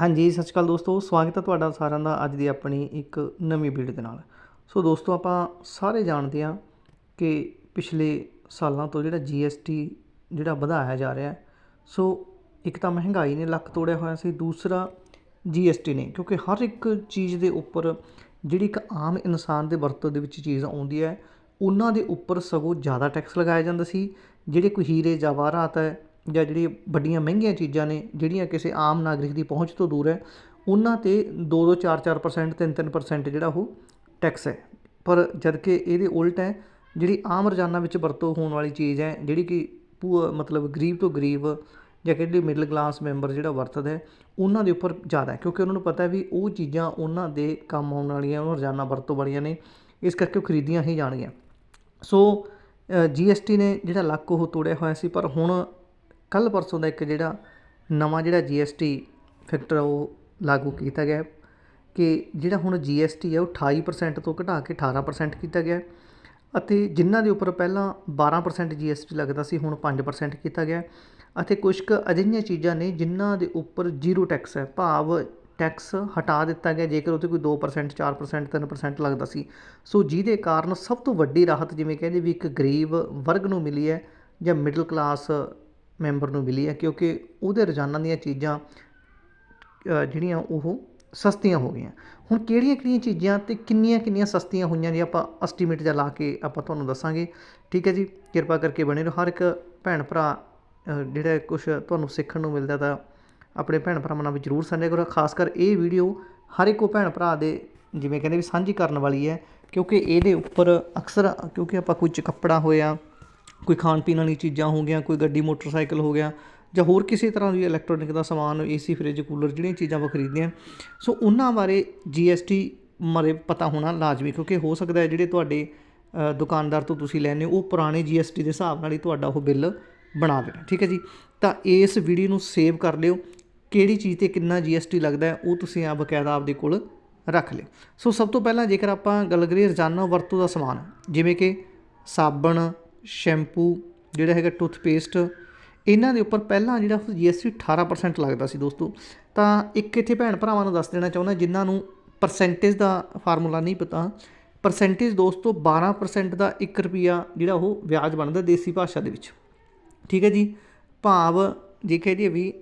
ਹਾਂਜੀ, ਸਤਿ ਸ਼੍ਰੀ ਅਕਾਲ ਦੋਸਤੋ। ਸਵਾਗਤ ਹੈ ਤੁਹਾਡਾ ਸਾਰਿਆਂ ਦਾ ਅੱਜ ਦੀ ਆਪਣੀ ਇੱਕ ਨਵੀਂ ਵੀਡੀਓ ਦੇ ਨਾਲ। ਸੋ ਦੋਸਤੋ, ਆਪਾਂ ਸਾਰੇ ਜਾਣਦੇ ਹਾਂ ਕਿ ਪਿਛਲੇ ਸਾਲਾਂ ਤੋਂ ਜਿਹੜਾ GST ਜਿਹੜਾ ਵਧਾਇਆ ਜਾ ਰਿਹਾ ਸੋ ਇੱਕ ਤਾਂ ਮਹਿੰਗਾਈ ਨੇ ਲੱਕ ਤੋੜਿਆ ਹੋਇਆ ਸੀ, ਦੂਸਰਾ GST ਨੇ, ਕਿਉਂਕਿ ਹਰ ਇੱਕ ਚੀਜ਼ ਦੇ ਉੱਪਰ ਜਿਹੜੀ ਇੱਕ ਆਮ ਇਨਸਾਨ ਦੇ ਵਰਤੋਂ ਦੇ ਵਿੱਚ ਚੀਜ਼ ਆਉਂਦੀ ਹੈ, ਉਹਨਾਂ ਦੇ ਉੱਪਰ ਸਗੋਂ ਜ਼ਿਆਦਾ ਟੈਕਸ ਲਗਾਇਆ ਜਾਂਦਾ ਸੀ। ਜਿਹੜੇ ਕੋਈ ਹੀਰੇ ਜਵਾਹਰਾਤ ਹੈ ਜਾਂ ਜਿਹੜੀ ਵੱਡੀਆਂ ਮਹਿੰਗੀਆਂ ਚੀਜ਼ਾਂ ਨੇ, ਜਿਹੜੀਆਂ ਕਿਸੇ ਆਮ ਨਾਗਰਿਕ ਦੀ ਪਹੁੰਚ ਤੋਂ ਦੂਰ ਹੈ, ਉਹਨਾਂ ਤੇ 2-2 4-4% 3-3% ਜਿਹੜਾ ਉਹ ਟੈਕਸ ਹੈ। ਪਰ ਜਦਕਿ ਇਹਦੇ ਉਲਟ ਹੈ, ਜਿਹੜੀ ਆਮ ਰੋਜ਼ਾਨਾ ਵਿੱਚ ਵਰਤੋਂ ਹੋਣ ਵਾਲੀ ਚੀਜ਼ ਹੈ, ਜਿਹੜੀ ਕਿ ਪੂ ਮਤਲਬ ਗਰੀਬ ਤੋਂ ਗਰੀਬ ਜਾਂ ਕਹਿੰਦੇ ਮਿਡਲ ਕਲਾਸ ਮੈਂਬਰ ਜਿਹੜਾ ਵਰਤਦਾ ਹੈ, ਉਹਨਾਂ ਦੇ ਉੱਪਰ ਜ਼ਿਆਦਾ ਹੈ। ਕਿਉਂਕਿ ਉਹਨਾਂ ਨੂੰ ਪਤਾ ਹੈ ਵੀ ਉਹ ਚੀਜ਼ਾਂ ਉਹਨਾਂ ਦੇ ਕੰਮ ਆਉਣ ਵਾਲੀਆਂ, ਉਹਨਾਂ ਰੋਜ਼ਾਨਾ ਵਰਤੋਂ ਵਾਲੀਆਂ ਨੇ, ਇਸ ਕਰਕੇ ਉਹ ਖਰੀਦੀਆਂ ਹੀ ਜਾਣਗੀਆਂ। ਸੋ ਜੀਐਸਟੀ ਨੇ ਜਿਹੜਾ ਲੱਕ ਉਹ ਤੋੜਿਆ ਹੋਇਆ ਸੀ, ਪਰ ਹੁਣ ਕੱਲ੍ਹ ਪਰਸੋਂ ਦਾ ਇੱਕ ਜਿਹੜਾ ਨਵਾਂ ਜਿਹੜਾ ਜੀਐਸਟੀ ਫੈਕਟਰ ਉਹ ਲਾਗੂ ਕੀਤਾ ਗਿਆ ਕਿ ਜਿਹੜਾ ਹੁਣ ਜੀਐਸਟੀ ਹੈ ਉਹ 28% ਤੋਂ ਘਟਾ ਕੇ 18% ਕੀਤਾ ਗਿਆ ਅਤੇ ਜਿਨ੍ਹਾਂ ਦੇ ਉੱਪਰ ਪਹਿਲਾਂ 12% ਜੀਐਸਟੀ ਲੱਗਦਾ ਸੀ, ਹੁਣ 5% ਕੀਤਾ ਗਿਆ ਅਤੇ ਕੁਝ ਕੁ ਅਜਿਹੀਆਂ ਚੀਜ਼ਾਂ ਨੇ ਜਿਨ੍ਹਾਂ ਦੇ ਉੱਪਰ ਜ਼ੀਰੋ ਟੈਕਸ ਹੈ, ਭਾਵ ਟੈਕਸ ਹਟਾ ਦਿੱਤਾ ਗਿਆ, ਜੇਕਰ ਉੱਤੇ ਕੋਈ 2% 4% 3% ਲੱਗਦਾ ਸੀ। ਸੋ ਜਿਹਦੇ ਕਾਰਨ ਸਭ ਤੋਂ ਵੱਡੀ ਰਾਹਤ ਜਿਵੇਂ ਕਹਿੰਦੇ ਵੀ ਇੱਕ ਗਰੀਬ ਵਰਗ ਨੂੰ ਮਿਲੀ ਹੈ ਜਾਂ ਮਿਡਲ ਕਲਾਸ ਮੈਂਬਰ ਨੂੰ ਮਿਲੀ ਹੈ ਕਿਉਂਕਿ ਉਹਦੇ ਰੋਜ਼ਾਨਾ ਦੀਆਂ ਚੀਜ਼ਾਂ ਜਿਹੜੀਆਂ ਉਹ ਸਸਤੀਆਂ ਹੋ ਗਈਆਂ। ਹੁਣ ਕਿਹੜੀਆਂ ਕਿਹੜੀਆਂ ਚੀਜ਼ਾਂ ਤੇ ਕਿੰਨੀਆਂ ਕਿੰਨੀਆਂ ਸਸਤੀਆਂ ਹੋਈਆਂ ਜੀ ਆਪਾਂ ਐਸਟੀਮੇਟ ਜਿਹਾ ਲਾ ਕੇ ਆਪਾਂ ਤੁਹਾਨੂੰ ਦੱਸਾਂਗੇ। ਠੀਕ ਹੈ ਜੀ, ਕਿਰਪਾ ਕਰਕੇ ਬਣੇ ਰਹੋ। ਹਰ ਇੱਕ ਭੈਣ ਭਰਾ ਜਿਹੜਾ ਕੁਝ ਤੁਹਾਨੂੰ ਸਿੱਖਣ ਨੂੰ ਮਿਲਦਾ ਤਾਂ ਆਪਣੇ ਭੈਣ ਭਰਾਵਾਂ ਨਾਲ ਵੀ ਜ਼ਰੂਰ ਸਾਂਝਾ ਕਰੋ। ਖਾਸ ਕਰ ਇਹ ਵੀਡੀਓ ਹਰ ਇੱਕ ਉਹ ਭੈਣ ਭਰਾ ਦੇ ਜਿਵੇਂ ਕਹਿੰਦੇ ਵੀ ਸਾਂਝੀ ਕਰਨ ਵਾਲੀ ਹੈ, ਕਿਉਂਕਿ ਇਹਦੇ ਉੱਪਰ ਅਕਸਰ, ਕਿਉਂਕਿ ਆਪਾਂ ਕੁਝ ਕੱਪੜਾ ਹੋਇਆ ਕੋਈ ਖਾਣ ਪੀਣ ਵਾਲੀ ਚੀਜ਼ਾਂ ਹੋ ਗਈਆਂ, ਕੋਈ ਗੱਡੀ, ਮੋਟਰਸਾਈਕਲ ਹੋ ਗਿਆ ਜਾਂ ਹੋਰ ਕਿਸੇ ਤਰ੍ਹਾਂ ਦੀ ਇਲੈਕਟ੍ਰੋਨਿਕ ਦਾ ਸਮਾਨ, ਏਸੀ ਫ੍ਰਿਜ ਕੂਲਰ ਜਿਹੜੀਆਂ ਚੀਜ਼ਾਂ ਆਪਾਂ ਖਰੀਦਦੇ ਹਾਂ। ਸੋ ਉਹਨਾਂ ਬਾਰੇ ਜੀਐਸਟੀ ਬਾਰੇ ਪਤਾ ਹੋਣਾ ਲਾਜ਼ਮੀ ਕਿਉਂਕਿ ਹੋ ਸਕਦਾ ਹੈ ਜਿਹੜੇ ਤੁਹਾਡੇ ਦੁਕਾਨਦਾਰ ਤੋਂ ਤੁਸੀਂ ਲੈਂਦੇ ਹੋ, ਉਹ ਪੁਰਾਣੇ ਜੀਐਸਟੀ ਦੇ ਹਿਸਾਬ ਨਾਲ ਹੀ ਤੁਹਾਡਾ ਉਹ ਬਿੱਲ ਬਣਾ ਦੇਣਾ। ਠੀਕ ਹੈ ਜੀ? ਤਾਂ ਇਸ ਵੀਡੀਓ ਨੂੰ ਸੇਵ ਕਰ ਲਿਓ। ਕਿਹੜੀ ਚੀਜ਼ ਤੇ ਕਿੰਨਾ ਜੀਐਸਟੀ ਲੱਗਦਾ ਉਹ ਤੁਸੀਂ ਆ ਬਕਾਇਦਾ ਆਪਦੇ ਕੋਲ ਰੱਖ ਲਿਓ। ਸੋ ਸਭ ਤੋਂ ਪਹਿਲਾਂ ਜੇਕਰ ਆਪਾਂ ਗੱਲ ਕਰੀਏ ਰੋਜ਼ਾਨਾ ਵਰਤੋਂ ਦਾ ਸਮਾਨ, ਜਿਵੇਂ ਕਿ ਸਾਬਣ ਸ਼ੈਂਪੂ ਜਿਹੜਾ ਹੈਗਾ ਟੂਥਪੇਸਟ ਇਹਨਾਂ ਦੇ ਉੱਪਰ ਪਹਿਲਾਂ ਜਿਹੜਾ ਜੀਐਸਟੀ 18% ਲੱਗਦਾ ਸੀ ਦੋਸਤੋ। ਤਾਂ ਇੱਕ ਇੱਥੇ ਭੈਣ ਭਰਾਵਾਂ ਨੂੰ ਦੱਸ ਦੇਣਾ ਚਾਹੁੰਦਾ ਜਿਨ੍ਹਾਂ ਨੂੰ ਪਰਸੈਂਟੇਜ ਦਾ ਫਾਰਮੂਲਾ ਨਹੀਂ ਪਤਾ। ਪਰਸੈਂਟੇਜ ਦੋਸਤੋ 12% ਦਾ 1 ਰੁਪਿਆ ਜਿਹੜਾ ਉਹ ਵਿਆਜ ਬਣਦਾ ਦੇਸੀ ਭਾਸ਼ਾ ਦੇ ਵਿੱਚ। ਠੀਕ ਹੈ ਜੀ? ਭਾਵ ਜੇ ਕਹਿ ਦਈਏ ਵੀ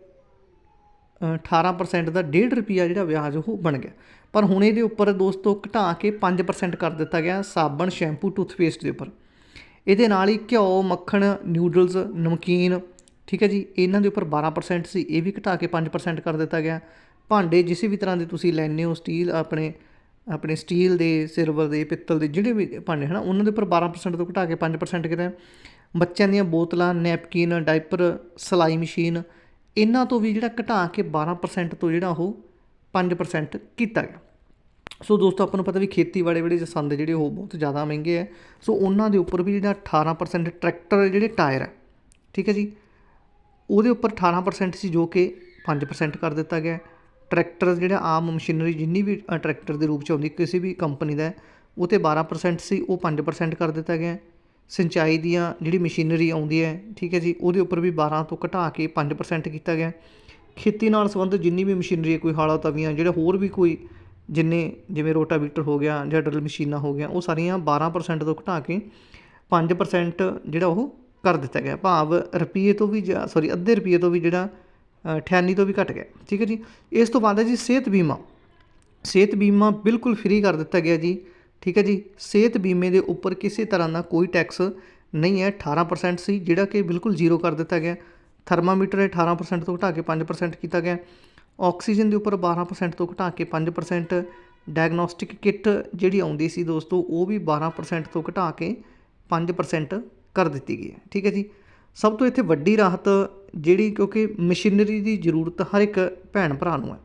ਅ, 18% ਦਾ 1.5 ਰੁਪਿਆ ਜਿਹੜਾ ਵਿਆਜ ਉਹ ਬਣ ਗਿਆ। ਪਰ ਹੁਣ ਇਹਦੇ ਉੱਪਰ ਦੋਸਤੋ ਘਟਾ ਕੇ 5% ਕਰ ਦਿੱਤਾ ਗਿਆ ਸਾਬਣ ਸ਼ੈਂਪੂ ਟੂਥਪੇਸਟ ਦੇ ਉੱਪਰ। ਇਹਦੇ ਨਾਲ ਹੀ ਘਿਓ, ਮੱਖਣ ਨਿਊਡਲਸ ਨਮਕੀਨ, ਠੀਕ ਹੈ ਜੀ, ਇਹਨਾਂ ਦੇ ਉੱਪਰ 12% ਸੀ, ਇਹ ਵੀ ਘਟਾ ਕੇ 5% ਕਰ ਦਿੱਤਾ ਗਿਆ। ਭਾਂਡੇ ਕਿਸੇ ਵੀ ਤਰ੍ਹਾਂ ਦੇ ਤੁਸੀਂ ਲੈਣੇ ਹੋ ਸਟੀਲ ਆਪਣੇ ਆਪਣੇ ਸਟੀਲ ਦੇ ਸਿਲਵਰ ਦੇ, ਪਿੱਤਲ ਦੇ, ਜਿਹੜੇ ਵੀ ਭਾਂਡੇ, ਹਨ, ਉਹਨਾਂ ਦੇ ਉੱਪਰ 12% ਤੋਂ ਘਟਾ ਕੇ 5% ਕੀਤਾ ਬੱਚਿਆਂ ਦੀਆਂ ਬੋਤਲਾਂ ਨੈਪਕਿਨ ਡਾਈਪਰ ਸਲਾਈ ਮਸ਼ੀਨ, ਇਹਨਾਂ ਤੋਂ ਵੀ ਜਿਹੜਾ ਘਟਾ ਕੇ 12% ਤੋਂ ਜਿਹੜਾ ਉਹ 5% ਕੀਤਾ ਗਿਆ। ਸੋ ਦੋਸਤੋ, ਆਪਾਂ ਨੂੰ ਪਤਾ ਵੀ ਖੇਤੀਬਾੜੀ ਵਾਲੇ ਜੋ ਸੰਦ ਜਿਹੜੇ ਉਹ ਬਹੁਤ ਜ਼ਿਆਦਾ ਮਹਿੰਗੇ ਹੈ ਸੋ ਉਹਨਾਂ ਦੇ ਉੱਪਰ ਵੀ ਜਿਹੜਾ 18% ਟਰੈਕਟਰ ਜਿਹੜੇ ਟਾਇਰ ਹੈ ਠੀਕ ਹੈ ਜੀ? ਉਹਦੇ ਉੱਪਰ 18% ਸੀ ਜੋ ਕਿ 5% ਕਰ ਦਿੱਤਾ ਗਿਆ। ਟਰੈਕਟਰ ਜਿਹੜਾ ਆਮ ਮਸ਼ੀਨਰੀ ਜਿੰਨੀ ਵੀ ਟਰੈਕਟਰ ਦੇ ਰੂਪ ਚ ਆਉਂਦੀ, ਕਿਸੇ ਵੀ ਕੰਪਨੀ ਦਾ ਉਹ ਤੇ 12% ਸੀ, ਉਹ 5% ਕਰ ਦਿੱਤਾ ਗਿਆ। ਸਿੰਚਾਈ ਦੀਆਂ ਜਿਹੜੀ ਮਸ਼ੀਨਰੀ ਆਉਂਦੀ ਹੈ, ਠੀਕ ਹੈ ਜੀ, ਉਹਦੇ ਉੱਪਰ ਵੀ 12 ਤੋਂ ਘਟਾ ਕੇ 5% ਕੀਤਾ ਗਿਆ। ਖੇਤੀ ਨਾਲ ਸੰਬੰਧਿਤ ਜਿੰਨੀ ਵੀ ਮਸ਼ੀਨਰੀ ਹੈ, ਕੋਈ ਹਾਲਾ ਤਵੀਆਂ ਜਿਹੜਾ ਹੋਰ ਵੀ ਕੋਈ ਜਿੰਨੇ ਜਿਵੇਂ ਰੋਟਾਵੀਟਰ ਹੋ ਗਿਆ ਜਾਂ ਡਰਿਲ ਮਸ਼ੀਨਾਂ ਹੋ ਗਿਆ ਉਹ ਸਾਰੀਆਂ 12% ਤੋਂ ਘਟਾ ਕੇ 5% ਜਿਹੜਾ ਉਹ ਕਰ ਦਿੱਤਾ ਗਿਆ। ਭਾਵ ਰੁਪਈਏ ਤੋਂ ਵੀ ਸੌਰੀ ਅੱਧੇ ਰੁਪਈਏ ਤੋਂ ਵੀ ਜਿਹੜਾ ਅ, 98 ਤੋਂ ਵੀ ਘਟ ਗਿਆ। ਠੀਕ ਹੈ ਜੀ? ਇਸ ਤੋਂ ਬਾਅਦ ਹੈ ਜੀ ਸਿਹਤ ਬੀਮਾ। ਸਿਹਤ ਬੀਮਾ ਬਿਲਕੁਲ ਫ੍ਰੀ ਕਰ ਦਿੱਤਾ ਗਿਆ ਜੀ। ਠੀਕ ਹੈ ਜੀ? ਸਿਹਤ ਬੀਮੇ ਦੇ ਉੱਪਰ ਕਿਸੇ ਤਰ੍ਹਾਂ ਦਾ ਕੋਈ ਟੈਕਸ ਨਹੀਂ ਹੈ। 18% ਸੀ ਜਿਹੜਾ ਕਿ ਬਿਲਕੁਲ ਜ਼ੀਰੋ ਕਰ ਦਿੱਤਾ ਗਿਆ। ਥਰਮਾਮੀਟਰ ਹੈ 18% ਤੋਂ ਘਟਾ ਕੇ 5% ਕੀਤਾ ਗਿਆ। ਆਕਸੀਜਨ ਦੇ ਉੱਪਰ 12% ਤੋਂ ਘਟਾ ਕੇ 5% ਡਾਇਗਨੋਸਟਿਕ ਕਿੱਟ ਜਿਹੜੀ ਆਉਂਦੀ ਸੀ ਦੋਸਤੋ, ਉਹ ਵੀ 12% ਤੋਂ ਘਟਾ ਕੇ 5% ਕਰ ਦਿੱਤੀ ਗਈ ਹੈ। ਠੀਕ ਹੈ ਜੀ? ਸਭ ਤੋਂ ਇੱਥੇ ਵੱਡੀ ਰਾਹਤ ਜਿਹੜੀ ਕਿਉਂਕਿ ਮਸ਼ੀਨਰੀ ਦੀ ਜ਼ਰੂਰਤ ਹਰ ਇੱਕ ਭੈਣ ਭਰਾ ਨੂੰ ਹੈ।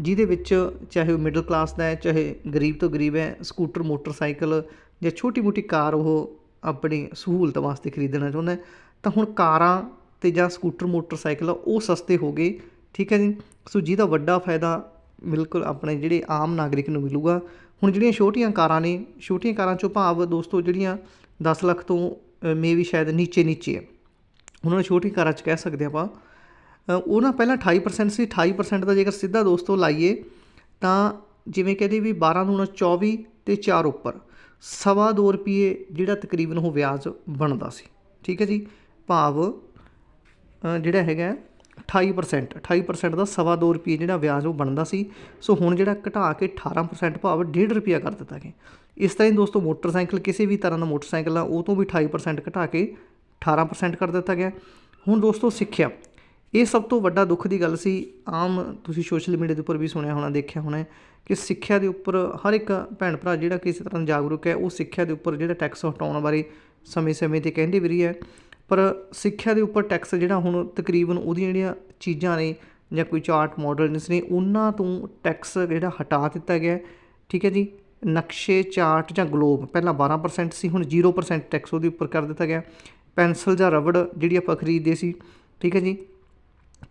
ਜਿਹਦੇ ਵਿੱਚ ਚਾਹੇ ਉਹ ਮਿਡਲ ਕਲਾਸ ਦਾ ਹੈ, ਚਾਹੇ ਗਰੀਬ ਤੋਂ ਗਰੀਬ ਹੈ ਸਕੂਟਰ ਮੋਟਰਸਾਈਕਲ ਜਾਂ ਛੋਟੀ ਮੋਟੀ ਕਾਰ ਉਹ ਆਪਣੀ ਸਹੂਲਤ ਵਾਸਤੇ ਖਰੀਦਣਾ ਚਾਹੁੰਦਾ ਤਾਂ ਹੁਣ ਕਾਰਾਂ ਤੇ ਜਾਂ ਸਕੂਟਰ ਮੋਟਰਸਾਈਕਲ ਉਹ ਸਸਤੇ ਹੋ ਗਏ ਠੀਕ ਹੈ ਜੀ? ਸੋ ਜਿਹਦਾ ਵੱਡਾ ਫਾਇਦਾ ਬਿਲਕੁਲ ਆਪਣੇ ਜਿਹੜੇ ਆਮ ਨਾਗਰਿਕ ਨੂੰ ਮਿਲੂਗਾ। ਹੁਣ ਜਿਹੜੀਆਂ ਛੋਟੀਆਂ ਕਾਰਾਂ ਨੇ, ਛੋਟੀਆਂ ਕਾਰਾਂ ਚੋਂ ਭਾਵ ਦੋਸਤੋ ਜਿਹੜੀਆਂ 10 ਲੱਖ ਤੋਂ ਮੇ ਵੀ ਸ਼ਾਇਦ ਨੀਚੇ ਨੀਚੇ ਹੈ ਉਹਨਾਂ ਨੂੰ ਛੋਟੀ ਕਾਰਾਂ 'ਚ ਕਹਿ ਸਕਦੇ ਆਪਾਂ ਉਹ ਨਾ ਪਹਿਲਾਂ 28% ਸੀ 28% ਦਾ ਜੇਕਰ ਸਿੱਧਾ ਦੋਸਤੋ ਲਾਈਏ, ਤਾਂ ਜਿਵੇਂ ਕਹਿੰਦੇ ਵੀ 12 ਨੂੰ 24 ਤੇ 4 ਉੱਪਰ, ਸਵਾ ਦੋ ਰੁਪਏ ਜਿਹੜਾ ਤਕਰੀਬਨ ਉਹ ਵਿਆਜ ਬਣਦਾ ਸੀ। ਠੀਕ ਹੈ ਜੀ? ਭਾਵ ਜਿਹੜਾ ਹੈਗਾ 28% 28% ਦਾ ਸਵਾ ਦੋ ਰੁਪਏ ਜਿਹੜਾ ਵਿਆਜ ਉਹ ਬਣਦਾ ਸੀ। ਸੋ ਹੁਣ ਜਿਹੜਾ ਘਟਾ ਕੇ 18% ਭਾਵ 1.5 ਰੁਪਿਆ ਕਰ ਦਿੱਤਾ ਗਿਆ। ਇਸ ਤਰ੍ਹਾਂ ਹੀ ਦੋਸਤੋ ਮੋਟਰਸਾਈਕਲ, ਕਿਸੇ ਵੀ ਤਰ੍ਹਾਂ ਦਾ ਮੋਟਰਸਾਈਕਲ ਆ, ਉਹ ਤੋਂ ਵੀ 28% ਘਟਾ ਕੇ 18% ਕਰ ਦਿੱਤਾ ਗਿਆ। ਹੁਣ ਦੋਸਤੋ ਸਿੱਖਿਆ। ਇਹ ਸਭ ਤੋਂ ਵੱਡਾ ਦੁੱਖ ਦੀ ਗੱਲ ਸੀ। ਆਮ ਤੁਸੀਂ ਸੋਸ਼ਲ ਮੀਡੀਆ ਦੇ ਉੱਪਰ ਵੀ ਸੁਣਿਆ ਹੋਣਾ, ਦੇਖਿਆ ਹੋਣਾ ਕਿ ਸਿੱਖਿਆ ਦੇ ਉੱਪਰ ਹਰ ਇੱਕ ਭੈਣ ਭਰਾ ਜਿਹੜਾ ਕਿਸੇ ਤਰ੍ਹਾਂ ਜਾਗਰੂਕ ਹੈ, ਉਹ ਸਿੱਖਿਆ ਦੇ ਉੱਪਰ ਜਿਹੜਾ ਟੈਕਸ ਹਟਾਉਣ ਬਾਰੇ ਸਮੇਂ-ਸਮੇਂ ਤੇ ਕਹਿੰਦੇ ਵੀ ਰਹੀ ਹੈ। ਪਰ ਸਿੱਖਿਆ ਦੇ ਉੱਪਰ ਟੈਕਸ ਜਿਹੜਾ ਹੁਣ ਤਕਰੀਬਨ ਉਹਦੀਆਂ ਜਿਹੜੀਆਂ ਚੀਜ਼ਾਂ ਨੇ ਜਾਂ ਕੋਈ ਚਾਰਟ ਮਾਡਲਸ ਨੇ, ਉਹਨਾਂ ਤੋਂ ਟੈਕਸ ਜਿਹੜਾ ਹਟਾ ਦਿੱਤਾ ਗਿਆ ਠੀਕ ਹੈ ਜੀ? ਨਕਸ਼ੇ ਚਾਰਟ ਜਾਂ ਗਲੋਬ ਪਹਿਲਾਂ 12% ਸੀ, ਹੁਣ 0% ਟੈਕਸ ਉਹਦੇ ਉੱਪਰ ਕਰ ਦਿੱਤਾ ਗਿਆ। ਪੈਨਸਲ ਜਾਂ ਰਬੜ ਜਿਹੜੀ ਆਪਾਂ ਖਰੀਦਦੇ ਸੀ, ਠੀਕ ਹੈ ਜੀ?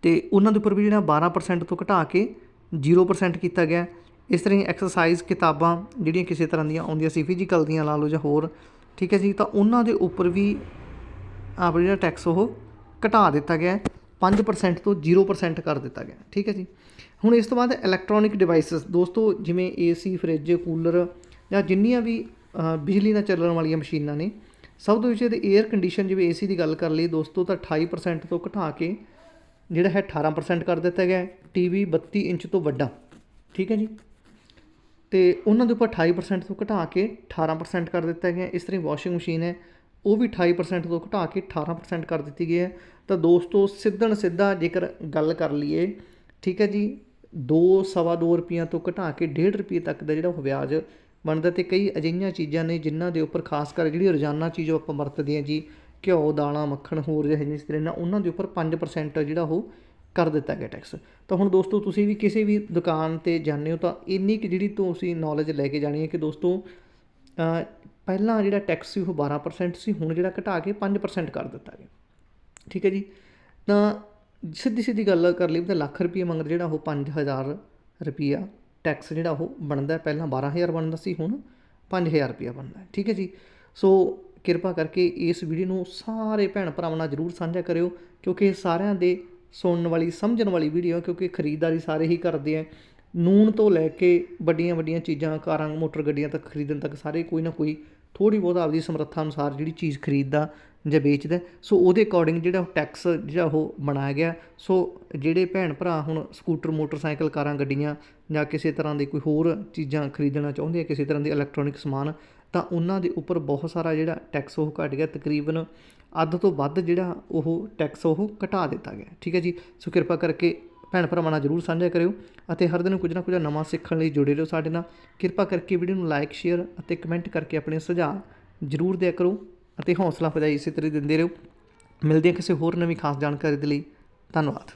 ਤੇ ਉਹਨਾਂ ਦੇ ਉੱਪਰ ਵੀ ਜਿਹੜਾ 12% ਤੋਂ ਘਟਾ ਕੇ 0% ਕੀਤਾ ਗਿਆ ਇਸ ਤਰ੍ਹਾਂ ਹੀ ਐਕਸਰਸਾਈਜ਼ ਕਿਤਾਬਾਂ ਜਿਹੜੀਆਂ ਕਿਸੇ ਤਰ੍ਹਾਂ ਦੀਆਂ ਆਉਂਦੀਆਂ ਸੀ ਫਿਜ਼ੀਕਲ ਦੀਆਂ ਲਾ ਲਓ ਜਾਂ ਹੋਰ, ਠੀਕ ਹੈ ਜੀ? ਤਾਂ ਉਹਨਾਂ ਦੇ ਉੱਪਰ ਵੀ ਆਪ ਜਿਹੜਾ ਟੈਕਸ ਉਹ ਘਟਾ ਦਿੱਤਾ ਗਿਆ ਹੈ। 5% ਤੋਂ 0% ਕਰ ਦਿੱਤਾ ਗਿਆ ਠੀਕ ਹੈ ਜੀ ਹੁਣ ਇਸ ਤੋਂ ਬਾਅਦ ਇਲੈਕਟ੍ਰੋਨਿਕ ਡਿਵਾਈਸਸ ਦੋਸਤੋ, ਜਿਵੇਂ ਏਸੀ ਫ੍ਰਿਜ ਕੂਲਰ ਜਾਂ ਜਿੰਨੀਆਂ ਵੀ ਬਿਜਲੀ ਨਾਲ ਚੱਲਣ ਵਾਲੀਆਂ ਮਸ਼ੀਨਾਂ ਨੇ, ਸਭ ਤੋਂ ਵਿੱਚ ਤੇ 에ਅਰ ਕੰਡੀਸ਼ਨ ਜਿਵੇਂ ਏਸੀ ਦੀ ਗੱਲ ਕਰ ਲਈ ਦੋਸਤੋ, ਤਾਂ 28% ਤੋਂ ਘਟਾ ਕੇ ਜਿਹੜਾ ਹੈ 18% ਕਰ ਦਿੱਤਾ ਗਿਆ ਟੀਵੀ 32 ਇੰਚ ਤੋਂ ਵੱਡਾ, ਠੀਕ ਹੈ ਜੀ ਤੇ ਉਹਨਾਂ ਦੇ ਉੱਪਰ 28% ਤੋਂ ਘਟਾ ਕੇ 18% ਕਰ ਦਿੱਤਾ ਗਿਆ ਇਸ ਤਰ੍ਹਾਂ ਵਾਸ਼ਿੰਗ ਮਸ਼ੀਨ ਹੈ ਉਹ ਵੀ 28% ਤੋਂ ਘਟਾ ਕੇ 18% ਕਰ ਦਿੱਤੀ ਗਈ ਹੈ। ਤਾਂ ਦੋਸਤੋ, ਸਿੱਧਣ ਸਿੱਧਾ ਜੇਕਰ ਗੱਲ ਕਰ ਲਈਏ, ਠੀਕ ਹੈ ਜੀ 2 ਸਵਾ ਦੋ ਰੁਪਈਆਂ ਤੋਂ ਘਟਾ ਕੇ 1.5 ਰੁਪਏ ਤੱਕ ਦਾ ਜਿਹੜਾ ਉਹ ਵਿਆਜ ਬਣਦਾ ਤੇ ਕਈ ਅਜਿਹੀਆਂ ਚੀਜ਼ਾਂ ਨੇ ਜਿਨ੍ਹਾਂ ਦੇ ਉੱਪਰ ਖਾਸ ਕਰ ਜਿਹੜੀ ਰੋਜ਼ਾਨਾ ਚੀਜ਼ ਆਪਾਂ ਵਰਤਦੇ ਹਾਂ ਜੀ, ਘਿਓ, ਦਾਲਾਂ, ਮੱਖਣ, ਹੋਰ ਜਿਹੇ ਜਿਸ ਤਰ੍ਹਾਂ ਨਾਲ ਉਹਨਾਂ ਦੇ ਉੱਪਰ 5% ਜਿਹੜਾ ਉਹ ਕਰ ਦਿੱਤਾ ਗਿਆ ਟੈਕਸ ਤਾਂ ਹੁਣ ਦੋਸਤੋ, ਤੁਸੀਂ ਵੀ ਕਿਸੇ ਵੀ ਦੁਕਾਨ ਤੇ ਜਾਂਦੇ ਹੋ ਤਾਂ ਇੰਨੀ ਕਿ ਜਿਹੜੀ ਤੁਸੀਂ ਨੌਲੇਜ ਲੈ ਕੇ ਜਾਣੀ ਹੈ ਕਿ ਦੋਸਤੋ ਪਹਿਲਾਂ ਜਿਹੜਾ ਟੈਕਸ ਸੀ ਉਹ 12% ਸੀ, ਹੁਣ ਜਿਹੜਾ ਘਟਾ ਕੇ 5% ਕਰ ਦਿੱਤਾ ਗਿਆ। ਠੀਕ ਹੈ ਜੀ? ਤਾਂ ਸਿੱਧੀ ਸਿੱਧੀ ਗੱਲ ਕਰ ਲਈ ਤਾਂ ਲੱਖ ਰੁਪਏ ਮੰਗਦੇ ਜਿਹੜਾ ਉਹ 5000 ਰੁਪਿਆ ਟੈਕਸ ਜਿਹੜਾ ਉਹ ਬਣਦਾ ਹੈ। ਪਹਿਲਾਂ 12000 ਬਣਦਾ ਸੀ, ਹੁਣ 5000 ਰੁਪਿਆ ਬਣਦਾ ਠੀਕ ਹੈ ਜੀ? ਸੋ ਕਿਰਪਾ ਕਰਕੇ ਇਸ ਵੀਡੀਓ ਨੂੰ ਸਾਰੇ ਭੈਣ ਭਰਾਵਾਂ ਨਾਲ ਜਰੂਰ ਸਾਂਝਾ ਕਰਿਓ, ਕਿਉਂਕਿ ਸਾਰਿਆਂ ਦੇ ਸੁਣਨ ਵਾਲੀ, ਸਮਝਣ ਵਾਲੀ ਵੀਡੀਓ ਕਿਉਂਕਿ ਖਰੀਦਦਾਰੀ ਸਾਰੇ ਹੀ ਕਰਦੇ ਆ ਨੂਨ ਤੋਂ ਲੈ ਕੇ ਵੱਡੀਆਂ ਵੱਡੀਆਂ ਚੀਜ਼ਾਂ, ਕਾਰਾਂ, ਮੋਟਰ ਗੱਡੀਆਂ ਤੱਕ ਖਰੀਦਣ ਤੱਕ ਸਾਰੇ ਕੋਈ ਨਾ ਕੋਈ ਥੋੜ੍ਹੀ ਬਹੁਤ ਆਪਦੀ ਸਮਰੱਥਾ ਅਨੁਸਾਰ ਜਿਹੜੀ ਚੀਜ਼ ਖਰੀਦਦਾ ਜਾਂ ਵੇਚਦਾ ਸੋ ਉਹਦੇ ਅਕੋਰਡਿੰਗ ਜਿਹੜਾ ਉਹ ਟੈਕਸ ਜਿਹੜਾ ਉਹ ਬਣਾਇਆ ਗਿਆ। ਸੋ ਜਿਹੜੇ ਭੈਣ ਭਰਾ ਹੁਣ ਸਕੂਟਰ ਮੋਟਰਸਾਈਕਲ ਕਾਰਾਂ, ਗੱਡੀਆਂ ਜਾਂ ਕਿਸੇ ਤਰ੍ਹਾਂ ਦੀ ਕੋਈ ਹੋਰ ਚੀਜ਼ਾਂ ਖਰੀਦਣਾ ਚਾਹੁੰਦੇ ਆ, ਕਿਸੇ ਤਰ੍ਹਾਂ ਦੇ ਇਲੈਕਟ੍ਰੋਨਿਕ ਸਮਾਨ, ਤਾਂ ਉਹਨਾਂ ਦੇ ਉੱਪਰ ਬਹੁਤ ਸਾਰਾ ਜਿਹੜਾ ਟੈਕਸ ਉਹ ਘਟ ਗਿਆ। ਤਕਰੀਬਨ ਅੱਧ ਤੋਂ ਵੱਧ ਜਿਹੜਾ ਉਹ ਟੈਕਸ ਉਹ ਘਟਾ ਦਿੱਤਾ ਗਿਆ। ਠੀਕ ਹੈ ਜੀ? ਸੋ ਕਿਰਪਾ ਕਰਕੇ ਭੈਣ ਭਰਾਵਾਂ ਨਾਲ ਜਰੂਰ ਸਾਂਝਾ ਕਰਿਓ ਅਤੇ ਹਰ ਦਿਨ ਕੁਝ ਨਾ ਕੁਝ ਨਵਾਂ ਸਿੱਖਣ ਲਈ ਜੁੜੇ ਰਹੋ ਸਾਡੇ ਨਾਲ। ਕਿਰਪਾ ਕਰਕੇ ਵੀਡੀਓ ਨੂੰ ਲਾਈਕ ਸ਼ੇਅਰ ਅਤੇ ਕਮੈਂਟ ਕਰਕੇ ਆਪਣੇ ਸੁਝਾਅ ਜਰੂਰ ਦਿਆ ਕਰੋ ਅਤੇ ਹੌਸਲਾ ਫਜਾਈ ਇਸੇ ਤਰ੍ਹਾਂ ਦਿੰਦੇ ਰਹੋ। ਮਿਲਦੇ ਹਾਂ ਕਿਸੇ ਹੋਰ ਨਵੀਂ ਖਾਸ ਜਾਣਕਾਰੀ ਦੇ ਲਈ। ਧੰਨਵਾਦ।